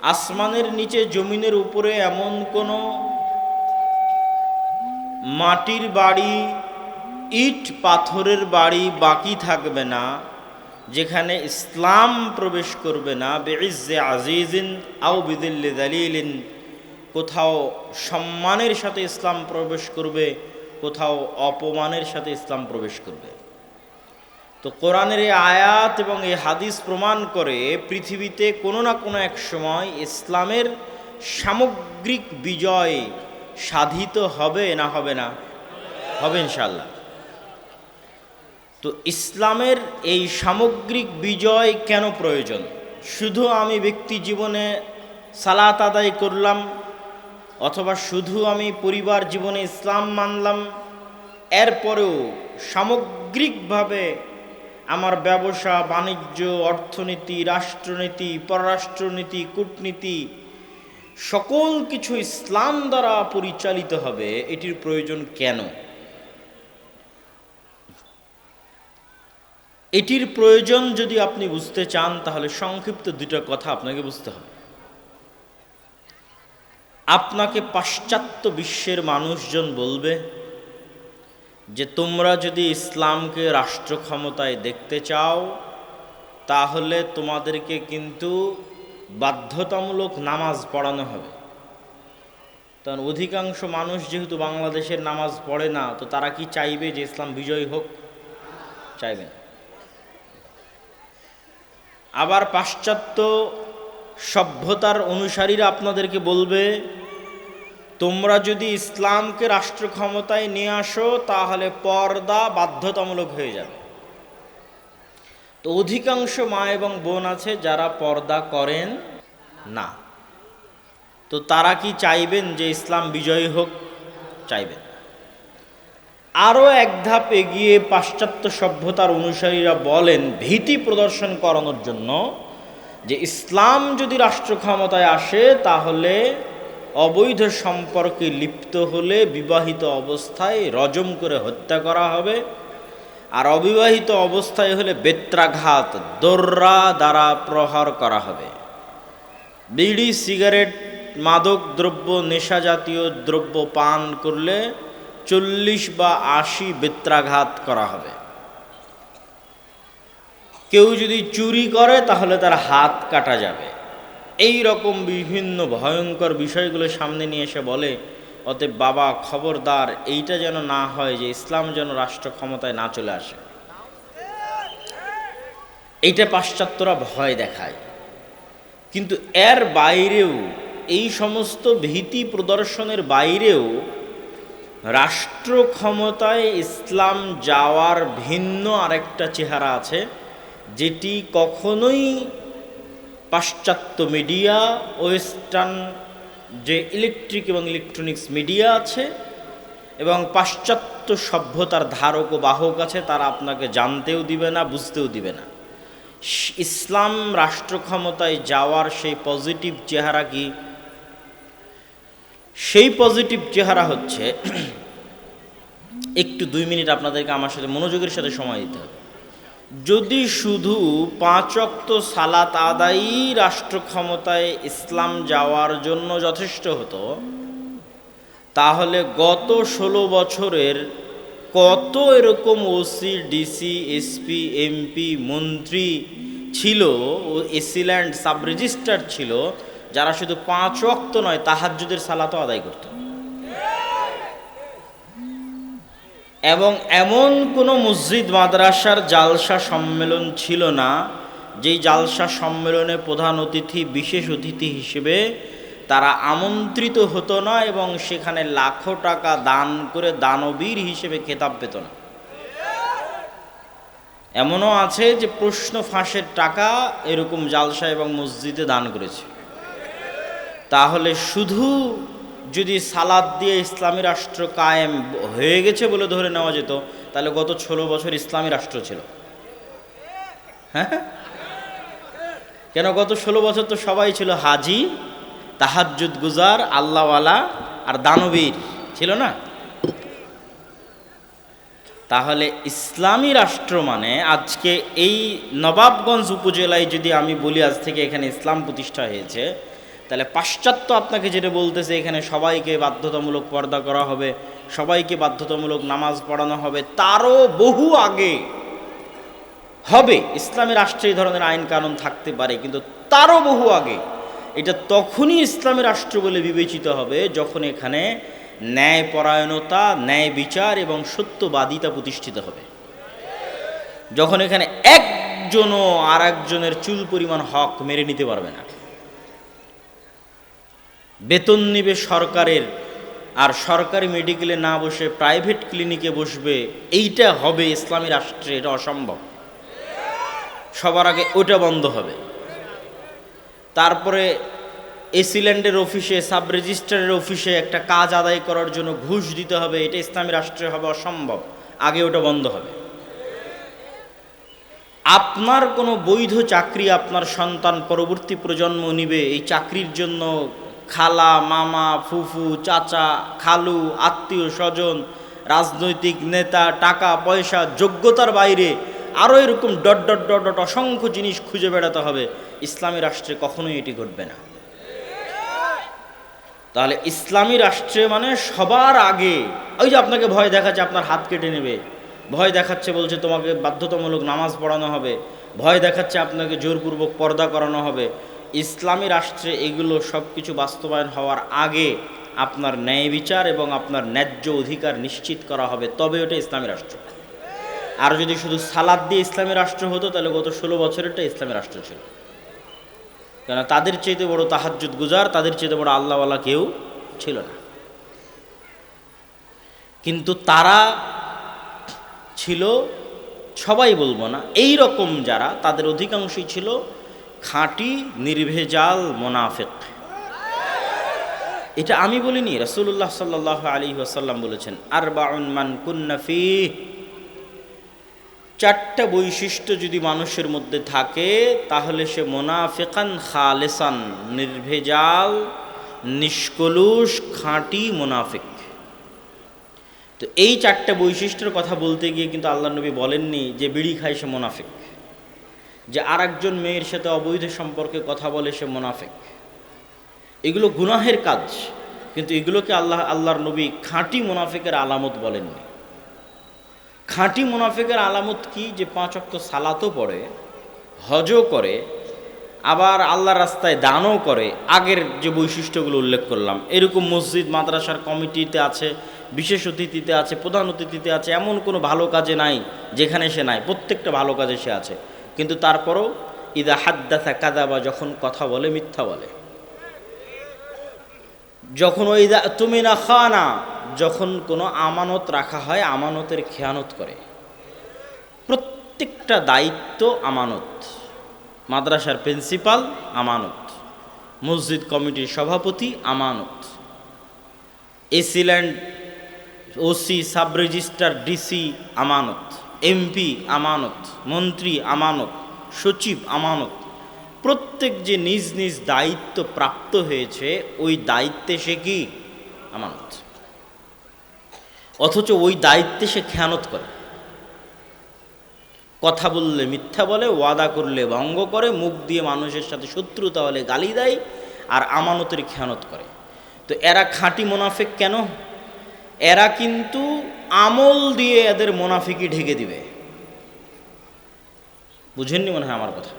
আসমানের নিচে জমিনের উপরে এমন কোনো মাটির বাড়ি, ইট পাথরের বাড়ি বাকি থাকবে না, যেখানে ইসলাম প্রবেশ করবে না বেইজে আজিজিন আও বিদিল্লি দালিলিন। কোথাও সম্মানের সাথে ইসলাম প্রবেশ করবে, কোথাও অপমানের সাথে ইসলাম প্রবেশ করবে। তো কোরআনের এই আয়াত এবং এই হাদিস প্রমাণ করে পৃথিবীতে কোনো না কোনো এক সময় ইসলামের সামগ্রিক বিজয় সাধিত হবে না হবে না? হবে ইনশাল্লাহ তো ইসলামের এই সামগ্রিক বিজয় কেন প্রয়োজন? শুধু আমি ব্যক্তি জীবনে সালাত আদায় করলাম অথবা শুধু আমি পরিবার জীবনে ইসলাম মানলাম, এরপরেও সামগ্রিকভাবে আমার ব্যবসা, বাণিজ্য, অর্থনীতি, রাষ্ট্রনীতি, পররাষ্ট্রনীতি, কূটনীতি, সকল কিছু ইসলাম দ্বারা পরিচালিত হবে, এটির প্রয়োজন কেন? এটির প্রয়োজন যদি আপনি বুঝতে চান, তাহলে সংক্ষিপ্ত দুটো কথা আপনাকে বুঝতে হবে। আপনাকে পাশ্চাত্য বিশ্বের মানুষজন বলবে যে তোমরা যদি ইসলামকে রাষ্ট্র ক্ষমতায় দেখতে চাও, তাহলে তোমাদেরকে কিন্তু বাধ্যতামূলক নামাজ পড়ানো হবে। কারণ অধিকাংশ মানুষ যেহেতু বাংলাদেশের নামাজ পড়ে না, তো তারা কি চাইবে যে ইসলাম বিজয়ী হোক? চাইবে না। আবার পাশ্চাত্য সভ্যতার অনুসারীরা আপনাদেরকে বলবে তোমরা যদি ইসলামকে রাষ্ট্র ক্ষমতায় নিয়ে আসো, তাহলে পর্দা বাধ্যতামূলক হয়ে যাবে। তো অধিকাংশ মা এবং বোন আছে যারা পর্দা করেন না। তো তারা কি চাইবেন যে ইসলাম বিজয়ী হোক? চাইবেন আরও এক ধাপ এগিয়ে পাশ্চাত্য সভ্যতার অনুসারীরা বলেন, ভীতি প্রদর্শন করানোর জন্য যে ইসলাম যদি রাষ্ট্র ক্ষমতায় আসে, তাহলে অবৈধ সম্পর্কে লিপ্ত হলে বিবাহিত অবস্থায় রজম করে হত্যা করা হবে। আর অবিবাহিত অবস্থায় হলে বেত্রাঘাত, দোররা দ্বারা প্রহার করা হবে। বিড়ি, সিগারেট, মাদক, দ্রব্য, নেশা জাতীয় দ্রব্য পান করলে চল্লিশ বা আশি বেত্রাঘাত করা হবে। কেউ যদি চুরি করে তাহলে তার হাত কাটা যাবে। এই রকম বিভিন্ন ভয়ঙ্কর বিষয়গুলো সামনে নিয়ে এসে বলে, অতএব বাবা খবরদার, এইটা যেন না হয় যে ইসলাম যেন রাষ্ট্র ক্ষমতায় না চলে আসে। এইটা পাশ্চাত্যরা ভয় দেখায়। কিন্তু এর বাইরেও, এই সমস্ত ভীতি প্রদর্শনের বাইরেও রাষ্ট্র ক্ষমতায় ইসলাম যাওয়ার ভিন্ন আরেকটা চেহারা আছে, যেটি কখনোই পাশ্চাত্য মিডিয়া, ওয়েস্টার্ন যে ইলেকট্রিক এবং ইলেকট্রনিক্স মিডিয়া আছে এবং পাশ্চাত্য সভ্যতার ধারক ও বাহক আছে, তারা আপনাকে জানতেও দিবে না, বুঝতেও দিবে না। ইসলাম রাষ্ট্র ক্ষমতায় যাওয়ার সেই পজিটিভ চেহারা কি? সেই পজিটিভ চেহারা হচ্ছে, একটু দুই মিনিট আপনাদেরকে আমার সাথে মনোযোগের সাথে সময় দিতে হবে। যদি শুধু পাঁচ অক্ত সালাত আদায়ী রাষ্ট্র ক্ষমতায় ইসলাম যাওয়ার জন্য যথেষ্ট হতো, তাহলে গত ষোলো বছরের কত এরকম ওসি ডিসি এসপি এমপি মন্ত্রী ছিল ও এসিল্যান্ড সাব রেজিস্ট্রার ছিল, যারা শুধু পাঁচ অক্ত নয়, তাহাজ্জুদের সালাতও আদায় করত? এবং এমন কোনো মসজিদ, মাদ্রাসার জালসা সম্মেলন ছিল না, যেই জালসা সম্মেলনে প্রধান অতিথি, বিশেষ অতিথি হিসেবে তারা আমন্ত্রিত হতো না এবং সেখানে লাখো টাকা দান করে দানবীর হিসেবে খেতাব পেত না। এমনও আছে যে প্রশ্ন ফাঁসের টাকা এরকম জালসা এবং মসজিদে দান করেছে। তাহলে শুধু যদি সালাদ দিয়ে ইসলামী রাষ্ট্র কায়েম হয়ে গেছে বলে ধরে নেওয়া যেত, তাহলে গত ষোলো বছর ইসলামী রাষ্ট্র ছিল। হ্যাঁ? কেন গত ষোলো বছর তো সবাই ছিল হাজি তাহাজুদ গুজার, আল্লাহওয়ালা আর দানবীর, ছিল না? তাহলে ইসলামী রাষ্ট্র মানে আজকে এই নবাবগঞ্জ উপজেলায় যদি আমি বলি, আজ থেকে এখানে ইসলাম প্রতিষ্ঠা হয়েছে তাহলে পাশ্চাত্য আপনাকে যেটা বলতেছে, এখানে সবাইকে বাধ্যতামূলক পর্দা করা হবে, সবাইকে বাধ্যতামূলক নামাজ পড়ানো হবে, তারও বহু আগে হবে। ইসলামী রাষ্ট্রে এই ধরনের আইন কানুন থাকতে পারে, কিন্তু তারও বহু আগে। এটা তখনই ইসলামী রাষ্ট্র বলে বিবেচিত হবে যখন এখানে ন্যায়পরায়ণতা ন্যায় বিচার এবং সত্যবাদিতা প্রতিষ্ঠিত হবে। যখন এখানে একজনও আর একজনের চুল পরিমাণ হক মেরে নিতে পারবে না। বেতন নিবে সরকারের, আর সরকারি মেডিকেলে না বসে প্রাইভেট ক্লিনিকে বসবে, এইটা হবে ইসলামী রাষ্ট্রে এটা অসম্ভব। সবার আগে ওটা বন্ধ হবে। তারপরে এসিল্যান্ডের অফিসে, সাব রেজিস্ট্রারের অফিসে একটা কাজ আদায় করার জন্য ঘুষ দিতে হবে, এটা ইসলামী রাষ্ট্রে হবে অসম্ভব। আগে ওটা বন্ধ হবে। আপনার কোনো বৈধ চাকরি আপনার সন্তান পরবর্তী প্রজন্ম নিবে, এই চাকরির জন্য খালা, মামা, ফুফু, চাচা, খালু, আত্মীয় স্বজন, রাজনৈতিক নেতা, টাকা, পয়সা, যোগ্যতার বাইরে আরও এরকম ডট ডট ডট ডট অসংখ্য জিনিস খুঁজে বেড়াতে হবে। ইসলামী রাষ্ট্রে কখনোই এটি ঘটবে না। তাহলে ইসলামী রাষ্ট্রে মানে সবার আগে, ওই যে আপনাকে ভয় দেখাচ্ছে, আপনার হাত কেটে নেবে। ভয় দেখাচ্ছে, বলছে তোমাকে বাধ্যতামূলক নামাজ পড়ানো হবে। ভয় দেখাচ্ছে, আপনাকে জোরপূর্বক পর্দা করানো হবে। ইসলামী রাষ্ট্রে এগুলো সব কিছু বাস্তবায়ন হওয়ার আগে আপনার ন্যায় বিচার এবং আপনার ন্যায্য অধিকার নিশ্চিত করা হবে, তবে ওটা ইসলামী রাষ্ট্র। আর যদি শুধু সালাদ দিয়ে ইসলামী রাষ্ট্র হতো, তাহলে গত ষোলো বছরেরটা ইসলামী রাষ্ট্র ছিল। কেন তাদের চেয়েতে বড় তাহাজ্জুদ গুজার, তাদের চেয়েতে বড় আল্লাহওয়ালা কেউ ছিল না। কিন্তু তারা ছিল সবাই বলব না এই রকম যারা, তাদের অধিকাংশই ছিল খাঁটি, নির্ভেজাল মোনাফেক। এটা আমি বলিনি রসুল্লাহ সাল্লাহ আলী ওয়াসাল্লাম বলেছেন আর মান কুন্নাফি চারটা বৈশিষ্ট্য যদি মানুষের মধ্যে থাকে, তাহলে সে মোনাফেকান, খালেসান, নির্ভেজাল, নিষ্কলুষ, খাঁটি মোনাফেক। তো এই চারটা বৈশিষ্ট্যের কথা বলতে গিয়ে কিন্তু আল্লাহ নবী বলেননি যে বিড়ি খায় সে মোনাফেক। যে আর একজন মেয়ের সাথে অবৈধ সম্পর্কে কথা বলে সে মোনাফেক। এগুলো গুনাহের কাজ, কিন্তু এগুলোকে আল্লাহ, আল্লাহর নবী খাঁটি মোনাফেকের আলামত বলেননি। খাঁটি মুনাফিকের আলামত কি? যে পাঁচ অক্ত সালাতও পড়ে, হজও করে, আবার আল্লাহর রাস্তায় দানও করে, আগের যে বৈশিষ্ট্যগুলো উল্লেখ করলাম। এরকম মসজিদ, মাদ্রাসার কমিটিতে আছে, বিশেষ অতিথিতে আছে, প্রধান অতিথিতে আছে, এমন কোনো ভালো কাজে নাই যেখানে সে নাই, প্রত্যেকটা ভালো কাজে সে আছে। কিন্তু তারপরও ইদা হাদ্দাথা কাদাবা যখন কথা বলে, মিথ্যা বলে। যখন ওই তুমি না খানা, যখন কোনো আমানত রাখা হয়, আমানতের খেয়ানত করে। প্রত্যেকটা দায়িত্ব আমানত। মাদ্রাসার প্রিন্সিপাল আমানত। মসজিদ কমিটির সভাপতি আমানত। AC land OC, sub registrar, DC আমানত। এমপি আমানত, মন্ত্রী আমানত, সচিব আমানত, প্রত্যেক যে নিজ নিজ দায়িত্ব প্রাপ্ত হয়েছে, ওই দায়িত্বে সে কি? আমানত। অথচ ওই দায়িত্বে সে খেয়ানত করে। কথা বললে মিথ্যা বলে, ওয়াদা করলে ভঙ্গ করে, মুখ দিয়ে মানুষের সাথে শত্রুতা হলে গালি দেয় আর আমানতের খেয়ানত করে। তো এরা খাঁটি মোনাফেক কেন? এরা কিন্তু আমল দিয়ে এদের মোনাফিকি ঢেকে দিবে। বুঝেননি মনে হয় আমার কথা?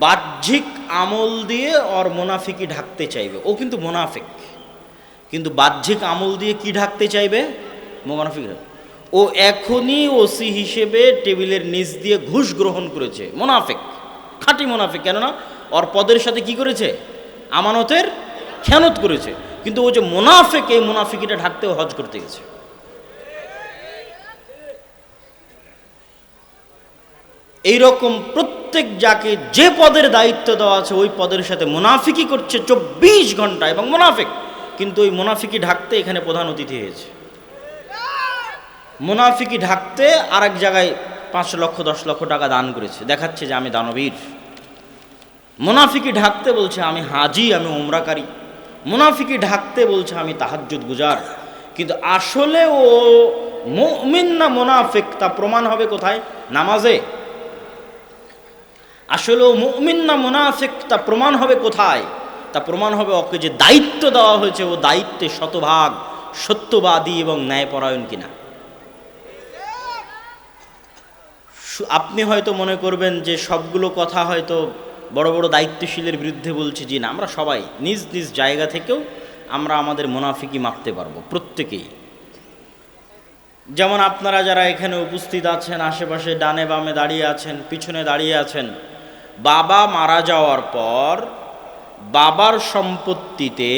বাহ্যিক আমল দিয়ে ওর মোনাফিকি ঢাকতে চাইবে। ও কিন্তু মোনাফিক। কিন্তু বাহ্যিক আমল দিয়ে কি ঢাকতে চাইবে? মোনাফিক ও এখনই ওসি হিসেবে টেবিলের নিচ দিয়ে ঘুষ গ্রহণ করেছে। মোনাফেক। খাঁটি মোনাফেক। কেননা ওর পদের সাথে কি করেছে? আমানতের খেয়ানত করেছে। কিন্তু ও যে মোনাফেক, এই মোনাফিকিটা ঢাকতেও হজ করতে গেছে। এইরকম প্রত্যেক যাকে যে পদের দায়িত্ব দেওয়া আছে, ওই পদের সাথে মুনাফিকি করছে চব্বিশ ঘণ্টা এবং মুনাফিক। কিন্তু ওই মুনাফিকি ঢাকতে এখানে প্রধান অতিথি হয়েছে। মুনাফিকি ঢাকতে আর এক জায়গায় পাঁচ লক্ষ, দশ লক্ষ টাকা দান করেছে। দেখাচ্ছে যে আমি দানবীর। মুনাফিকি ঢাকতে বলছে, আমি হাজি, আমি উমরাকারী। মুনাফিকি ঢাকতে বলছে, আমি তাহাজ্জুদ গুজার। কিন্তু আসলে ও মুমিন না মুনাফিক তা প্রমাণ হবে কোথায়? নামাজে। আসলে মুমিন না মুনাফিক, তা প্রমাণ হবে কোথায়? তা প্রমাণ হবে ওকে যে দায়িত্ব দেওয়া হয়েছে, ও দায়িত্বে শতভাগ সত্যবাদী এবং ন্যায়পরায়ণ কিনা। আপনি হয়তো মনে করবেন যে সবগুলো কথা হয়তো বড় বড় দায়িত্বশীলের বিরুদ্ধে বলছি যে না, আমরা সবাই নিজ নিজ জায়গা থেকেও আমরা আমাদের মোনাফিকি মাপতে পারব, প্রত্যেকেই। যেমন আপনারা যারা এখানে উপস্থিত আছেন, আশেপাশে ডানে বামে দাঁড়িয়ে আছেন, পিছনে দাঁড়িয়ে আছেন বাবা মারা যাওয়ার পর বাবার সম্পত্তিতে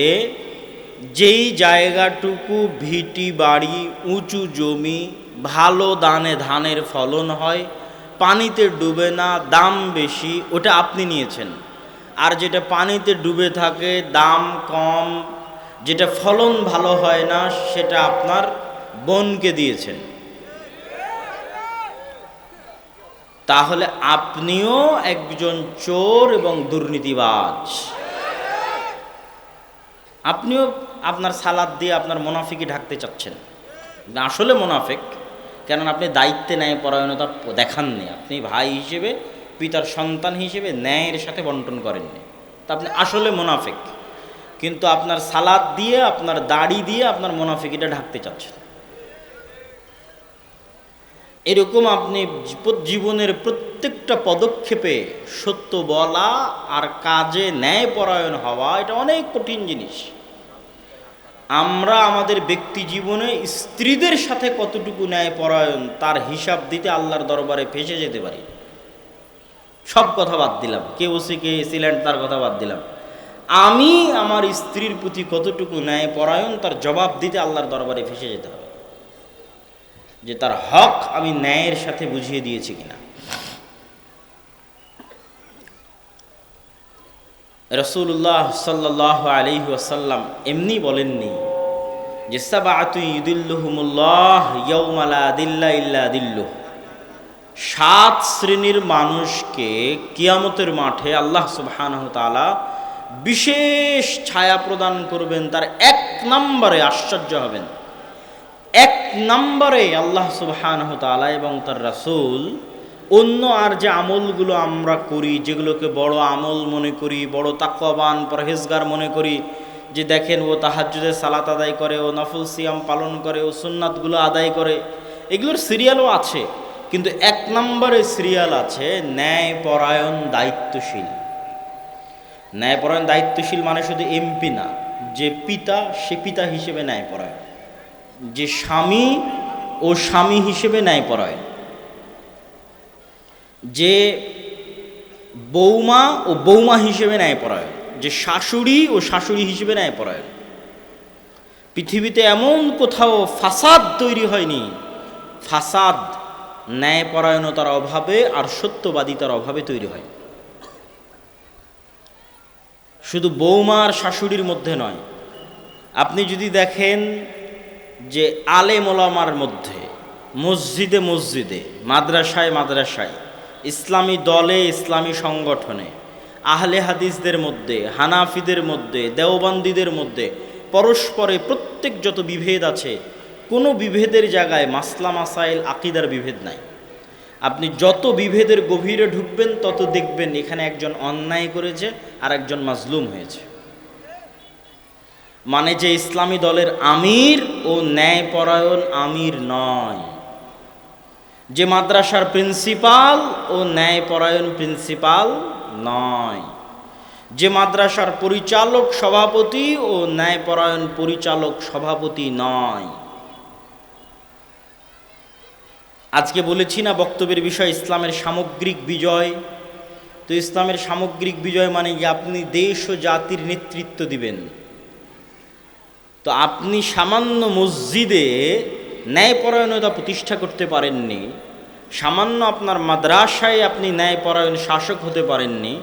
যেই জায়গাটুকু ভিটি বাড়ি, উঁচু জমি, ভালো দানে ধানের ফলন হয়, পানিতে ডুবে না, দাম বেশি, ওটা আপনি নিয়েছেন। আর যেটা পানিতে ডুবে থাকে, দাম কম, যেটা ফলন ভালো হয় না, সেটা আপনার বোনকে দিয়েছেন। তাহলে আপনিও একজন চোর এবং দুর্নীতিবাজ। আপনিও আপনার সালাদ দিয়ে আপনার মোনাফিকি ঢাকতে চাচ্ছেন। আসলে মোনাফেক, কেননা আপনি দায়িত্বে ন্যায় পরায়ণতা দেখাননি। আপনি ভাই হিসেবে, পিতার সন্তান হিসেবে ন্যায়ের সাথে বন্টন করেননি। তা আপনি আসলে মোনাফেক, কিন্তু আপনার সালাদ দিয়ে, আপনার দাড়ি দিয়ে আপনার মোনাফিকিটা ঢাকতে চাচ্ছেন। এরকম আপনি জীবনের প্রত্যেকটা পদক্ষেপে সত্য বলা আর কাজে ন্যায়পরায়ণ হওয়া, এটা অনেক কঠিন জিনিস। আমরা আমাদের ব্যক্তি জীবনে স্ত্রীদের সাথে কতটুকু ন্যায়পরায়ণ, তার হিসাব দিতে আল্লাহর দরবারে ফেসে যেতে পারি। সব কথা বাদ দিলাম। কে ওসি কে এসিল্যান্ড তার কথা বাদ দিলাম। আমি আমার স্ত্রীর প্রতি কতটুকু ন্যায়পরায়ণ, তার জবাব দিতে আল্লাহর দরবারে ফেসে যেতে হবে। যে তার হক আমি ন্যায়ের সাথে বুঝিয়ে দিয়েছি কিনা। রসুল্লাহ সাল্লাহ আলী ওয়াসাল্লাম এমনি বলেননি যে সাত শ্রেণির মানুষকে কিয়ামতের মাঠে আল্লাহ তাআলা বিশেষ ছায়া প্রদান করবেন, তার এক নম্বরে আশ্চর্য হবেন। এক নম্বরে আল্লাহ সুবহানাহু তাআলা এবং তার রাসূল অন্য আর যে আমলগুলো আমরা করি, যেগুলোকে বড় আমল মনে করি, বড় তাকওয়াবান পরহেজগার মনে করি, যে দেখেন ও তাহাজ্জুদের সালাত আদায় করে, ও নফল সিয়াম পালন করে, ও সুন্নাতগুলো আদায় করে, এগুলোর সিরিয়ালও আছে, কিন্তু এক নম্বরে সিরিয়াল আছে ন্যায় পরায়ণ দায়িত্বশীল। ন্যায়পরায়ণ দায়িত্বশীল মানে শুধু এমপি না, যে পিতা সে পিতা হিসেবে ন্যায়পরায়ণ। যে স্বামী ও স্বামী হিসেবে ন্যায়পরায়ণ। যে বৌমা ও বৌমা হিসেবে ন্যায়পরায়ণ। যে শাশুড়ি ও শাশুড়ি হিসেবে ন্যায়পরায়ণ। পৃথিবীতে এমন কোথাও ফাসাদ তৈরি হয়নি। ফাসাদ ন্যায়পরায়ণতার অভাবে আর সত্যবাদিতার অভাবে তৈরি হয়। শুধু বৌমা আর শাশুড়ির মধ্যে নয়। আপনি যদি দেখেন যে আলে মোলামার মধ্যে, মসজিদে মসজিদে, মাদ্রাসায় মাদ্রাসায়, ইসলামী দলে ইসলামী সংগঠনে, আহলে হাদিসদের মধ্যে, হানাফিদের মধ্যে, দেওবান্দিদের মধ্যে, পরস্পরে প্রত্যেক যত বিভেদ আছে, কোনো বিভেদের জায়গায় মাসলা মাসাইল আকিদার বিভেদ নাই। আপনি যত বিভেদের গভীরে ঢুকবেন, তত দেখবেন এখানে একজন অন্যায় করেছে আর একজন মাজলুম হয়েছে। মানে যে ইসলামী দলের আমির ও ন্যায়পরায়ণ আমির নয়। যে মাদ্রাসার প্রিন্সিপাল ও ন্যায়পরায়ণ প্রিন্সিপাল নয়। যে মাদ্রাসার পরিচালক সভাপতি ও ন্যায়পরায়ণ পরিচালক সভাপতি নয়। আজকে বলেছি না বক্তব্যের বিষয় ইসলামের সামগ্রিক বিজয়। তো ইসলামের সামগ্রিক বিজয় মানে কি? আপনি দেশ ও জাতির নেতৃত্ব দিবেন। তো আপনি সামান্য মসজিদে ন্যায়পরায়ণতা প্রতিষ্ঠা করতে পারেননি, সামান্য আপনার মাদ্রাসায় আপনি ন্যায়পরায়ণ শাসক হতে পারেননি,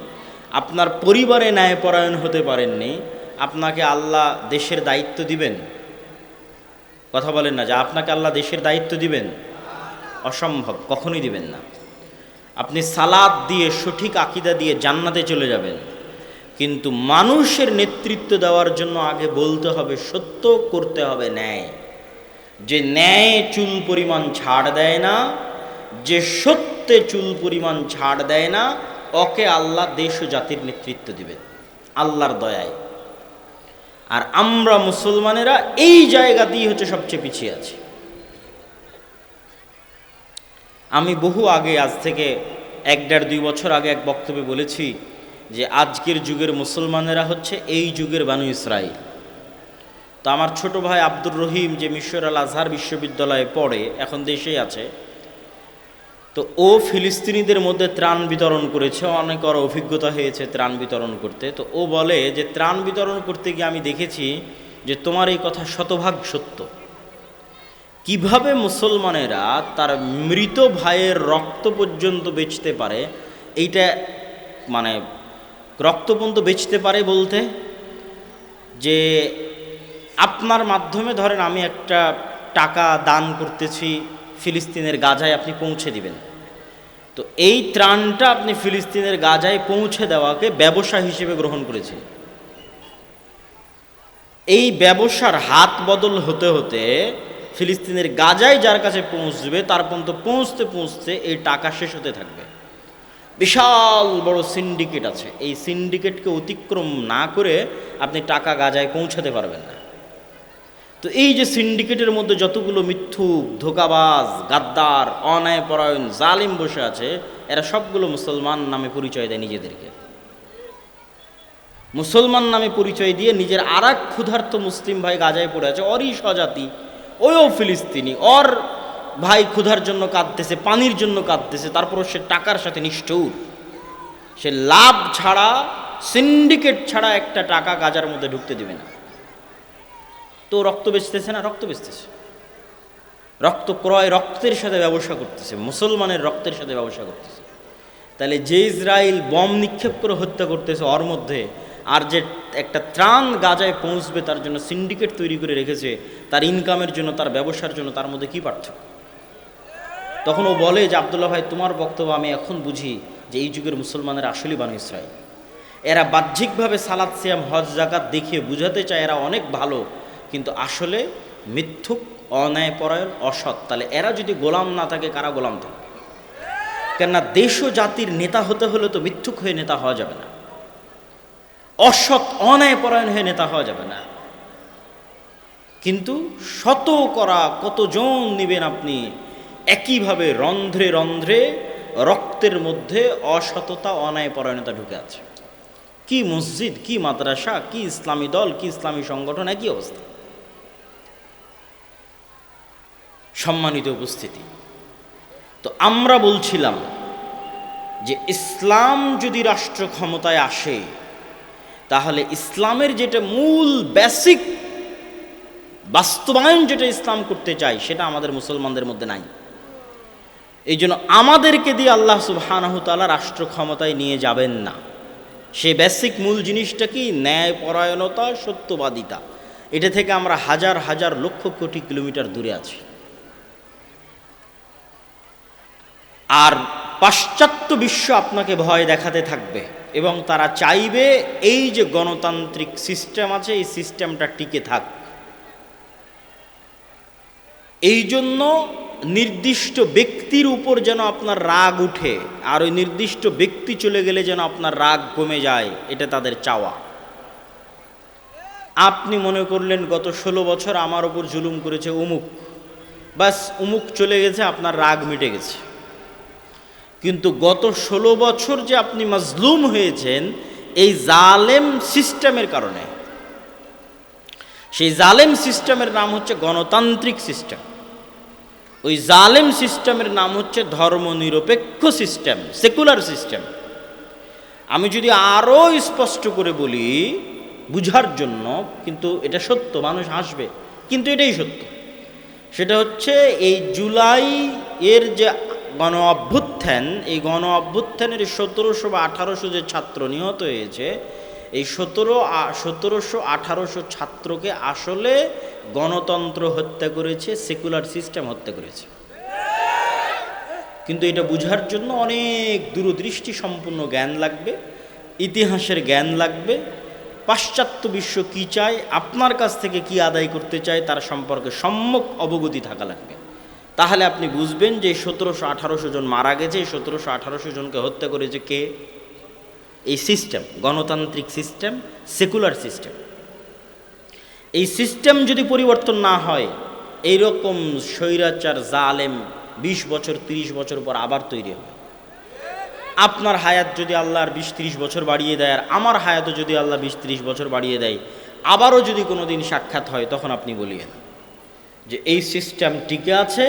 আপনার পরিবারে ন্যায়পরায়ণ হতে পারেননি, আপনাকে আল্লাহ দেশের দায়িত্ব দিবেন। কথা বলেন না, যে আপনাকে আল্লাহ দেশের দায়িত্ব দিবেন? অসম্ভব, কখনোই দিবেন না। আপনি সালাদ দিয়ে সঠিক আকিদা দিয়ে জান্নাতে চলে যাবেন। কিন্তু মানুষের নেতৃত্ব দেওয়ার জন্য আগে বলতে হবে, সত্য করতে হবে ন্যায়। যে ন্যায় চুল পরিমাণ ছাড় দেয় না, যে সত্যে চুল পরিমাণ ছাড় দেয় না, ওকে আল্লাহ দেশ ও জাতির নেতৃত্ব দিবেন, আল্লাহর দয়ায়। আর আমরা মুসলমানেরা এই জায়গাতেই হচ্ছে সবচেয়ে পিছিয়ে আছি। আমি বহু আগে, আজ থেকে এক দেড় দুই বছর আগে এক বক্তব্যে বলেছি যে আজকের যুগের মুসলমানেরা হচ্ছে এই যুগের বানু ইসরায়েল তো আমার ছোট ভাই আব্দুর রহিম যে মিশর আল আজহার বিশ্ববিদ্যালয়ে পড়ে, এখন দেশেই আছে, তো ও ফিলিস্তিনিদের মধ্যে ত্রাণ বিতরণ করেছে, অনেক ওর অভিজ্ঞতা হয়েছে ত্রাণ বিতরণ করতে। তো ও বলে যে ত্রাণ বিতরণ করতে গিয়ে আমি দেখেছি যে তোমার এই কথা শতভাগ সত্য। কীভাবে মুসলমানেরা তার মৃত ভাইয়ের রক্ত পর্যন্ত বেচতে পারে, এইটা মানে রক্ত পর্যন্ত বেচতে পারে বলতে যে আপনার মাধ্যমে ধরেন আমি একটা টাকা দান করতেছি ফিলিস্তিনের গাজায় আপনি পৌঁছে দিবেন। তো এই ত্রাণটা আপনি ফিলিস্তিনের গাজায় পৌঁছে দেওয়াকে ব্যবসা হিসেবে গ্রহণ করেছেন। এই ব্যবসার হাত বদল হতে হতে ফিলিস্তিনের গাজায় যার কাছে পৌঁছবে, তার পর্যন্ত পৌঁছতে পৌঁছতে এই টাকা শেষ হতে থাকবে। বিশাল বড় সিন্ডিকেট আছে। এই সিন্ডিকেটকে অতিক্রম না করে আপনি টাকা গাজায় পৌঁছাতে পারবেন না। তো এই যে সিন্ডিকেটের মধ্যে যতগুলো মিথ্যুক, ধোকাবাজ, গাদ্দার, অন্যায়পরায়ণ, জালিম বসে আছে, এরা সবগুলো মুসলমান নামে পরিচয় দেয় নিজেদেরকে। মুসলমান নামে পরিচয় দিয়ে নিজের আর এক ক্ষুধার্ত মুসলিম ভাই গাজায় পড়ে আছে অরই স্বজাতি ওও ফিলিস্তিনি, অর ভাই ক্ষুধার জন্য কাঁদতেছে, পানির জন্য কাঁদতেছে তারপর সে টাকার সাথে নিষ্ঠুর। সে লাভ ছাড়া সিন্ডিকেট ছাড়া একটা টাকা গাজার মধ্যে ঢুকতে দিবে না। তো রক্ত বেচতেছে না? রক্ত বেচতেছে। রক্ত ক্রয় রক্তের সাথে ব্যবসা করতেছে, মুসলমানের রক্তের সাথে ব্যবসা করতেছে। তাহলে যে ইসরায়েল বম নিক্ষেপ করে হত্যা করতেছে ওর মধ্যে, আর যে একটা ত্রাণ গাজায় পৌঁছবে তার জন্য সিন্ডিকেট তৈরি করে রেখেছে, তার ইনকামের জন্য, তার ব্যবসার জন্য, তার মধ্যে কি পার্থক্য? তখন ও বলে যে, আবদুল্লাহ ভাই, তোমার বক্তব্য আমি এখন বুঝি যে, এই যুগের মুসলমানের আসলেই বানু ইসরায়েল এরা বাহ্যিকভাবে সালাদ সিয়াম, হজ জাকাত দেখিয়ে বুঝাতে চায় এরা অনেক ভালো, কিন্তু আসলে মিথ্যুক, অন্যায়পরায়ণ, অসৎ। তাহলে এরা যদি গোলাম না থাকে, কারা গোলাম থাকে কেননা দেশ ও জাতির নেতা হতে হলে তো মিথ্যুক হয়ে নেতা হওয়া যাবে না। অসৎ, অন্যায়পরায়ণ হয়ে নেতা হওয়া যাবে না। কিন্তু শত করা কতজন নেবেন আপনি? একইভাবে রন্ধ্রে রন্ধ্রে রক্তের মধ্যে অসততা অন্যায়পরায়ণতা ঢুকে আছে। কি মসজিদ, কি মাদ্রাসা, কি ইসলামী দল, কি ইসলামী সংগঠন, একই অবস্থা। সম্মানিত উপস্থিতি, তো আমরা বলছিলাম যে ইসলাম যদি রাষ্ট্র ক্ষমতায় আসে, তাহলে ইসলামের যেটা মূল বেসিক বাস্তবায়ন যেটা ইসলাম করতে চায়, সেটা আমাদের মুসলমানদের মধ্যে নাই। এই জন্য আমাদেরকে দিয়ে আল্লাহ সুবাহানহতালা রাষ্ট্র ক্ষমতায় নিয়ে যাবেন না। সে বেসিক মূল জিনিসটা কি? ন্যায় পরায়ণতা, সত্যবাদিতা। এটা থেকে আমরা হাজার হাজার লক্ষ কোটি কিলোমিটার দূরে আছি। আর পাশ্চাত্য বিশ্ব আপনাকে ভয় দেখাতে থাকবে এবং তারা চাইবে এই যে গণতান্ত্রিক সিস্টেম আছে, এই সিস্টেমটা টিকে থাক। এই জন্য নির্দিষ্ট ব্যক্তির উপর যেন আপনার রাগ উঠে, আর ওই নির্দিষ্ট ব্যক্তি চলে গেলে যেন আপনার রাগ কমে যায়, এটা তাদের চাওয়া। আপনি মনে করলেন, গত ষোলো বছর আমার ওপর জুলুম করেছে অমুক বাস উমুক চলে গেছে, আপনার রাগ মিটে গেছে। কিন্তু গত ষোলো বছর যে আপনি মাজলুম হয়েছেন, এই জালেম সিস্টেমের কারণে। সেই জালেম সিস্টেমের নাম হচ্ছে গণতান্ত্রিক সিস্টেম। ওই জালেম সিস্টেমের নাম হচ্ছে ধর্মনিরপেক্ষ সিস্টেম, সেকুলার সিস্টেম। আমি যদি আরও স্পষ্ট করে বলি, বুঝার জন্য কিন্তু এটা সত্য, মানুষ হাসবে, কিন্তু এটাই সত্য। সেটা হচ্ছে এই জুলাই এর যে গণ অভ্যুত্থান, এই গণ অভ্যুত্থানের সতেরোশো বা আঠারোশো যে ছাত্র নিহত হয়েছে, এই সতেরো সতেরোশো আঠারোশো ছাত্রকে আসলে গণতন্ত্র হত্যা করেছে সেকুলার সিস্টেম হত্যা করেছে। কিন্তু এটা বুঝার জন্য অনেক দূরদৃষ্টি সম্পূর্ণ জ্ঞান লাগবে, ইতিহাসের জ্ঞান লাগবে। পাশ্চাত্য বিশ্ব কি চায়, আপনার কাছ থেকে কি আদায় করতে চায়, তার সম্পর্কে সম্যক অবগতি থাকা লাগবে। তাহলে আপনি বুঝবেন যে সতেরোশো আঠারোশো জন মারা গেছে, সতেরোশো আঠারোশো জনকে হত্যা করেছে কে? এই সিস্টেম গণতান্ত্রিক সিস্টেম সেকুলার সিস্টেম এই সিস্টেম যদি পরিবর্তন না হয়, এইরকম স্বৈরাচার, জালেম বিশ বছর ৩০ বছর পর আবার তৈরি হবে। আপনার হায়াত যদি আল্লাহর বিশ, ত্রিশ বছর বাড়িয়ে দেয়, আর আমার হায়াতও যদি আল্লাহ বিশ, ত্রিশ বছর বাড়িয়ে দেয়, আবারও যদি কোনো দিন সাক্ষাৎ হয়, তখন আপনি বলিয়েন যে এই সিস্টেম টিকে আছে,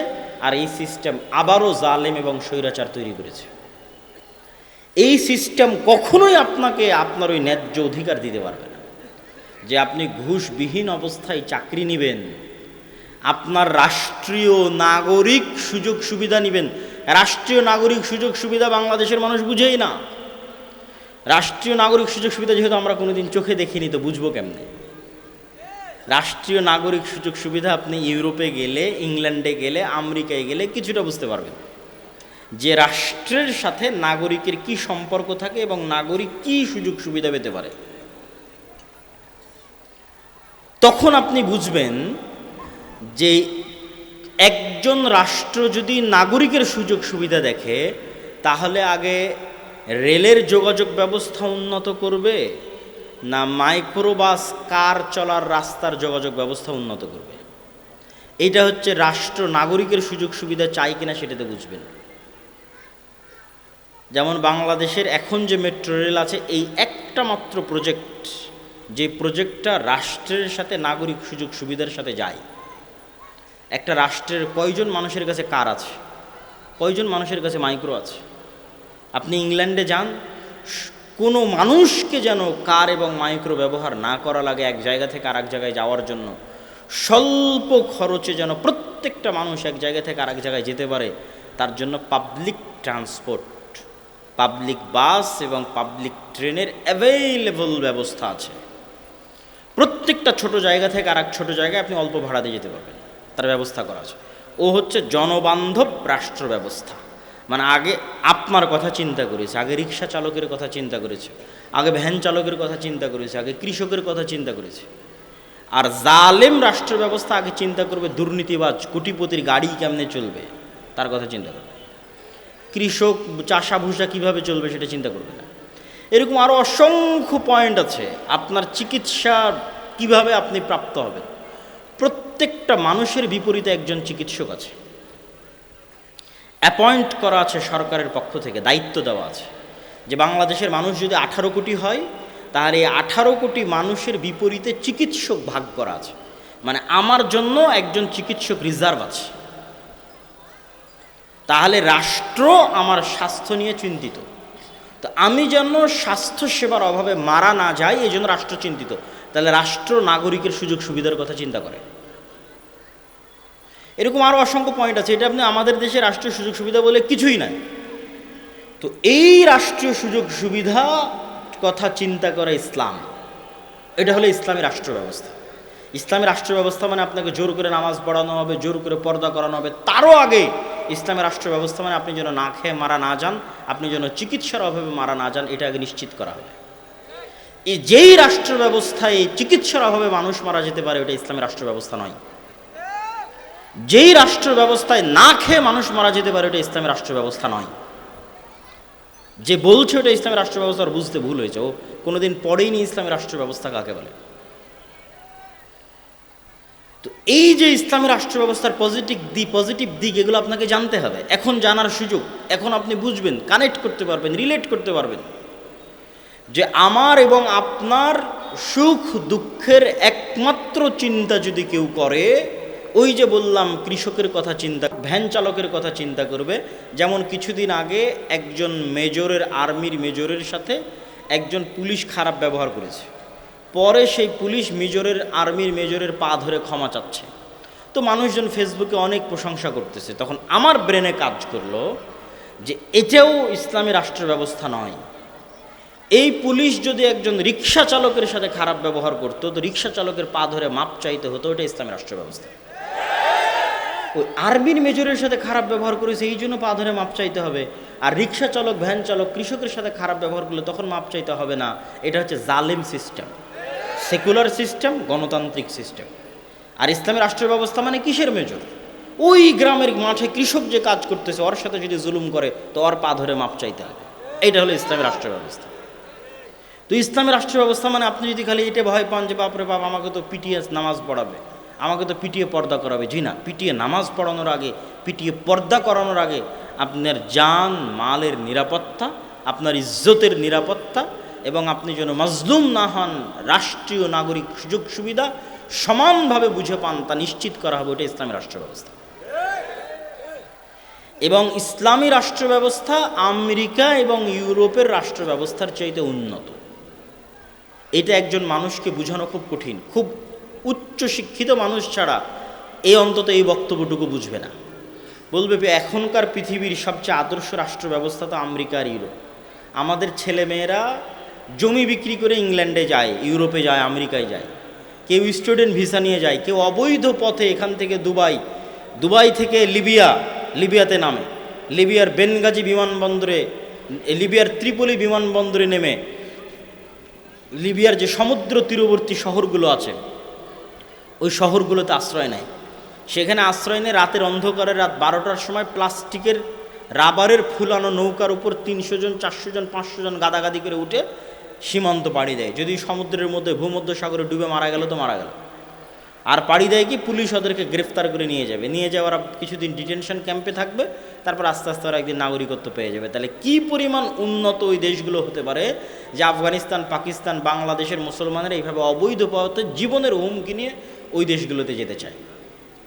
আর এই সিস্টেম আবারও জালেম এবং স্বৈরাচার তৈরি করেছে। এই সিস্টেম কখনোই আপনাকে আপনার ওই ন্যায্য অধিকার দিতে পারবে যে আপনি ঘুষবিহীন অবস্থায় চাকরি নেবেন, আপনার রাষ্ট্রীয় নাগরিক সুযোগ সুবিধা নেবেন। রাষ্ট্রীয় নাগরিক সুযোগ সুবিধা বাংলাদেশের মানুষ বুঝেই না। রাষ্ট্রীয় নাগরিক সুযোগ সুবিধা যেহেতু আমরা কোনোদিন চোখে দেখিনি, তো বুঝব কেমনে? রাষ্ট্রীয় নাগরিক সুযোগ সুবিধা আপনি ইউরোপে গেলে, ইংল্যান্ডে গেলে, আমেরিকায় গেলে কিছুটা বুঝতে পারবেন। যে রাষ্ট্রের সাথে নাগরিকের কি সম্পর্ক থাকে এবং নাগরিক কি সুযোগ সুবিধা পেতে পারে। তখন আপনি বুঝবেন যে একজন রাষ্ট্র যদি নাগরিকের সুযোগ সুবিধা দেখে, তাহলে আগে রেলের যোগাযোগ ব্যবস্থা উন্নত করবে, না মাইক্রোবাস, কার চলার রাস্তার যোগাযোগ ব্যবস্থা উন্নত করবে? এটা হচ্ছে রাষ্ট্র নাগরিকের সুযোগ সুবিধা চাই কিনা সেটাতে বুঝবেন। যেমন বাংলাদেশের এখন যে মেট্রো রেল আছে, এই একটা মাত্র প্রজেক্ট যে প্রজেক্টটা রাষ্ট্রের সাথে নাগরিক সুযোগ সুবিধার সাথে যায়। একটা রাষ্ট্রের কয়জন মানুষের কাছে কার আছে? কয়জন মানুষের কাছে মাইক্রো আছে? আপনি ইংল্যান্ডে যান, কোনো মানুষকে যেন কার এবং মাইক্রো ব্যবহার না করা লাগে এক জায়গা থেকে আরেক জায়গায় যাওয়ার জন্য। স্বল্প খরচে যেন প্রত্যেকটা মানুষ এক জায়গা থেকে আরেক জায়গায় যেতে পারে, তার জন্য পাবলিক ট্রান্সপোর্ট পাবলিক বাস এবং পাবলিক ট্রেনের অ্যাভেইলেবল ব্যবস্থা আছে। প্রত্যেকটা ছোট জায়গা থেকে আর এক ছোটো জায়গায় আপনি অল্প ভাড়া দিয়ে যেতে পারবেন। তার ব্যবস্থা করা আছে। ও হচ্ছে জনবান্ধব রাষ্ট্র ব্যবস্থা। মানে আগে আপনার কথা চিন্তা করেছে, আগে রিক্সা চালকের কথা চিন্তা করেছে, আগে ভ্যান চালকের কথা চিন্তা করেছে, আগে কৃষকের কথা চিন্তা করেছে। আর জালেম রাষ্ট্র ব্যবস্থা আগে চিন্তা করবে দুর্নীতিবাজ কোটিপতির গাড়ি কেমনে চলবে, তার কথা চিন্তা করবে। কৃষক চাষা ভুষা কীভাবে চলবে সেটা চিন্তা করবে না। এরকম আরও অসংখ্য পয়েন্ট আছে। আপনার চিকিৎসা কীভাবে আপনি প্রাপ্ত হবেন? প্রত্যেকটা মানুষের বিপরীতে একজন চিকিৎসক আছে। অ্যাপয়েন্ট করা আছে সরকারের পক্ষ থেকে, দায়িত্ব দেওয়া আছে। যে বাংলাদেশের মানুষ যদি আঠারো কোটি হয়, তাহলে এই আঠারো কোটি মানুষের বিপরীতে চিকিৎসক ভাগ করা আছে। মানে আমার জন্য একজন চিকিৎসক রিজার্ভ আছে। তাহলে রাষ্ট্র আমার স্বাস্থ্য নিয়ে চিন্তিত। তো আমি যেন স্বাস্থ্য সেবার অভাবে মারা না যাই, এই জন্য রাষ্ট্র চিন্তিত। তাহলে রাষ্ট্র নাগরিকের সুযোগ সুবিধার কথা চিন্তা করে। এরকম আরও অসংখ্য পয়েন্ট আছে, এটা আপনি আমাদের দেশে রাষ্ট্রীয় সুযোগ সুবিধা বলে কিছুই নাই। তো এই রাষ্ট্রীয় সুযোগ সুবিধা কথা চিন্তা করে ইসলাম। এটা হলো ইসলামী রাষ্ট্র ব্যবস্থা। ইসলামী রাষ্ট্র ব্যবস্থা মানে আপনাকে জোর করে নামাজ পড়ানো হবে, জোর করে পর্দা করানো হবে। তারও আগে ইসলামী রাষ্ট্র ব্যবস্থা মানে আপনি যেন না খেয়ে মারা না যান, আপনি যেন চিকিৎসার অভাবে মারা না যান, এটা আগে নিশ্চিত করা হবে। এই যেই রাষ্ট্র ব্যবস্থায় চিকিৎসার অভাবে মানুষ মারা যেতে পারে, ওটা ইসলামের রাষ্ট্র ব্যবস্থা নয়। যেই রাষ্ট্র ব্যবস্থায় না খেয়ে মানুষ মারা যেতে পারে, ওটা ইসলামের রাষ্ট্র ব্যবস্থা নয়। যে বলছে ওটা ইসলামের রাষ্ট্র ব্যবস্থা বুঝতে ভুল হয়েছে। ও কোনোদিন পড়েই নি ইসলামী রাষ্ট্র ব্যবস্থা কাকে বলে? তো এই যে ইসলামী রাষ্ট্র ব্যবস্থার পজিটিভ দিক পজিটিভ দিক, এগুলো আপনাকে জানতে হবে। এখন জানার সুযোগ, এখন আপনি বুঝবেন কানেক্ট করতে পারবেন রিলেট করতে পারবেন যে আমার এবং আপনার সুখ দুঃখের একমাত্র চিন্তা যদি কেউ করে, ওই যে বললাম, কৃষকের কথা চিন্তা, ভ্যান চালকের কথা চিন্তা করবে। যেমন কিছুদিন আগে একজন মেজরের আর্মির মেজরের সাথে একজন পুলিশ খারাপ ব্যবহার করেছে। পরে সেই পুলিশ মেজরের, আর্মির মেজরের পা ধরে ক্ষমা চাচ্ছে। তো মানুষজন ফেসবুকে অনেক প্রশংসা করতেছে। তখন আমার ব্রেনে কাজ করল যে এটাও ইসলামী রাষ্ট্র ব্যবস্থা নয়। এই পুলিশ যদি একজন রিক্সা চালকের সাথে খারাপ ব্যবহার করতো, তো রিক্সা চালকের পা ধরে মাপ চাইতে হতো, ওটা ইসলামী রাষ্ট্র ব্যবস্থা। ওই আর্মির মেজরের সাথে খারাপ ব্যবহার করেছে এই জন্য পা ধরে মাপ চাইতে হবে। আর রিক্সা চালক, ভ্যান চালক, কৃষকের সাথে খারাপ ব্যবহার করলে তখন মাপ চাইতে হবে না। এটা হচ্ছে জালেম সিস্টেম। সেকুলার সিস্টেম, গণতান্ত্রিক সিস্টেম। আর ইসলামী রাষ্ট্র ব্যবস্থা মানে কিসের মেজর? ওই গ্রামের মাঠে কৃষক যে কাজ করতেছে, ওর সাথে যদি জুলুম করে, তো ওর পা ধরে মাপ চাইতে হবে। এইটা হলো ইসলামী রাষ্ট্র ব্যবস্থা। তো ইসলামী রাষ্ট্র ব্যবস্থা মানে আপনি যদি খালি এটা ভয় পান যে, বাপরে বাপ, আমাকে তো পিটিএস নামাজ পড়াবে, আমাকে তো পিটিয়ে পর্দা করাবে। জি না, পিটিয়ে নামাজ পড়ানোর আগে, পিটিয়ে পর্দা করানোর আগে আপনার জান, মালের নিরাপত্তা, আপনার ইজ্জতের নিরাপত্তা এবং আপনি যেন মজলুম না হন, রাষ্ট্রীয় নাগরিক সুযোগ সুবিধা সমানভাবে বুঝে পান, তা নিশ্চিত করা হবে, ওটা ইসলামী রাষ্ট্র ব্যবস্থা এবং ইসলামী রাষ্ট্র ব্যবস্থা আমেরিকা এবং ইউরোপের রাষ্ট্র ব্যবস্থার চাইতে উন্নত। এটা একজন মানুষকে বোঝানো খুব কঠিন। খুব উচ্চ শিক্ষিত মানুষ ছাড়া এই অন্তত এই বক্তব্যটুকু বুঝবে না। বলবে এখনকার পৃথিবীর সবচেয়ে আদর্শ রাষ্ট্র ব্যবস্থা তো আমেরিকা আর ইউরোপ। আমাদের ছেলেমেয়েরা জমি বিক্রি করে ইংল্যান্ডে যায়, ইউরোপে যায়, আমেরিকায় যায়। কেউ স্টুডেন্ট ভিসা নিয়ে যায়, কেউ অবৈধ পথে এখান থেকে দুবাই দুবাই থেকে লিবিয়া, লিবিয়াতে নামে। লিবিয়ার বেনগাজি বিমানবন্দরে, লিবিয়ার ত্রিপলি বিমানবন্দরে নেমে। লিবিয়ার যে সমুদ্র তীরবর্তী শহরগুলো আছে, ওই শহরগুলোতে আশ্রয় নেয়। সেখানে আশ্রয় নিয়ে রাতের অন্ধকারে রাত বারোটার সময় প্লাস্টিকের রাবারের ফুলানো নৌকার উপর তিনশো জন, চারশো জন, পাঁচশো জন গাদাগাদি করে উঠে সীমান্ত পাড়ি দেয়। যদি সমুদ্রের মধ্যে ভূমধ্য সাগরে ডুবে মারা গেল তো মারা গেল। আর পাড়ি দেয় কি, পুলিশ ওদেরকে গ্রেফতার করে নিয়ে যাবে। নিয়ে যাওয়ার কিছুদিন ডিটেনশন ক্যাম্পে থাকবে, তারপর আস্তে আস্তে ওরা একদিন নাগরিকত্ব পেয়ে যাবে। তাহলে কি পরিমাণ উন্নত ওই দেশগুলো হতে পারে যে আফগানিস্তান, পাকিস্তান, বাংলাদেশের মুসলমানেরা এইভাবে অবৈধ পথে জীবনের হুমকি নিয়ে ওই দেশগুলোতে যেতে চায়?